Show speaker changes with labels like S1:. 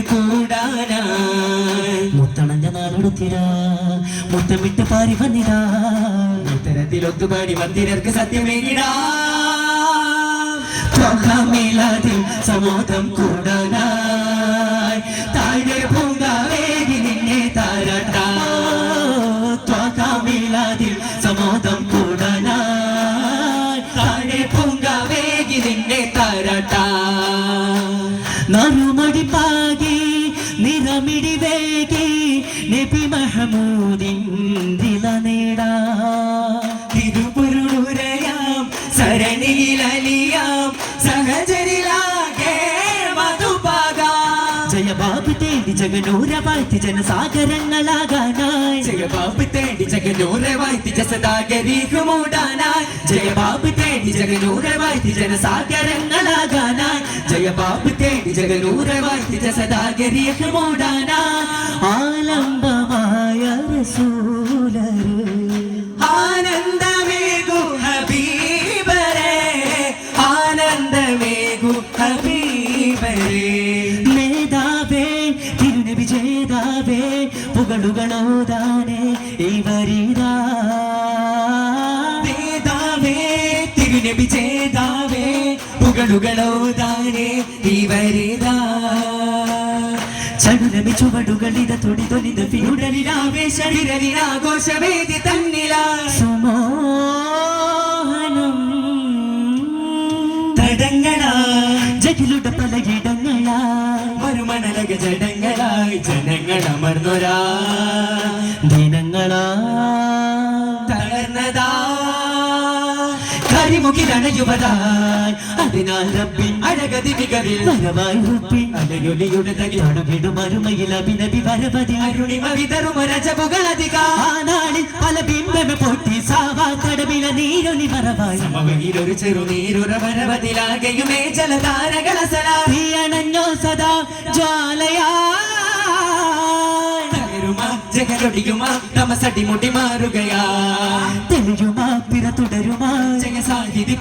S1: കൂടാനാ. മുത്തണഞ്ഞ നാളെടുത്തിരാ. മുത്തമിട്ട് പാരി വന്നിരാ.
S2: മുത്തരത്തിലൊത്തുപാടി വന്തിരർക്ക് സത്യമേകിടാ
S1: മേലാതിൽ സമോദം കൂടാനായി. താഴെ പൂങ്കാവേകി നിന്നെ താരട്ടാ. ത്വാകാമേലാതിൽ സമോദം നറുമടി പാകി നിറമിടി വേഗി നബി മഹമൂദിൻ ദില നേടാ.
S2: തിരുപുരുരയാം സരണിയിലലിയാം സഹചരിലാകെ മധുപാകാം.
S1: ജയബാബു തേടി ജഗനൂര വാഴ്ത്തി ജനസാഗരങ്ങളാകാനായി
S2: ജയബാബ് തേടി ജഗനൂര വാഴ്ത്തി ജസദാഗരീഹ് മൂടാനായി ജയബാബ് തേടി ജഗനൂറെ വാഴ്ത്തി ജനസാഗരങ്ങളാകാനായി ജയബാബ് തേടി ജഗനൂറെ വാഴ്ത്തി ജസദാഗരീഹ് മൂടാനായി
S1: ആലംബമായ
S2: ആനന്ദമേകു ഹബീബരേ ആനന്ദമേകു ഹബീബരേ.
S1: നേതാവേ തിരുനബി ജേതാവേ പുകളുകളോതാനേ ഇവരിതാ.
S2: വേദാവേ തിരുനബി ചേതാവേ പുകളുകളോതാനേ ഇവരേതാ?
S1: ചടുലമി ചുവടുകളിത തൊടി തൊലിത
S2: ഉടലിലാവേശ തന്നില.
S1: സുമോഹനം.
S2: തടങ്ങളാ.
S1: ജഗിലുടെ പലയിടങ്ങളാ
S2: വരുമണലക ജടങ്ങളായി ജനങ്ങൾ അമർന്നൊരാ
S1: കരിമുകിലണയുവതായി അതിനാൽ റബ്ബി
S2: അഴകതി മികവിൽ
S1: വരവായി റബ്ബി
S2: അലയൊലിയുടെ
S1: തകിലാണ് വിടുമരുമയിൽ അഭിനബി വരവതി.
S2: അരുണിമ വിതറുമരജപുകളധിക
S1: ആനാളിൽ പല ബിംബമ പൊട്ടി സാവാ തടവില നീരൊലി വരവായി
S2: സമവയിലൊരു ചെറുനീരുറവരവതിലാകെയുമേ ജലധാരകളസലാ
S1: തീയണഞ്ഞോ സദാ ജ്വാലയാ.
S2: തകരുമ ജഗലൊടിയുമ തമസടി മുടി മാറുകയാ.
S1: തെളിയുമാ പിറ തുടരുമാ.
S2: ജയ സാഹിതി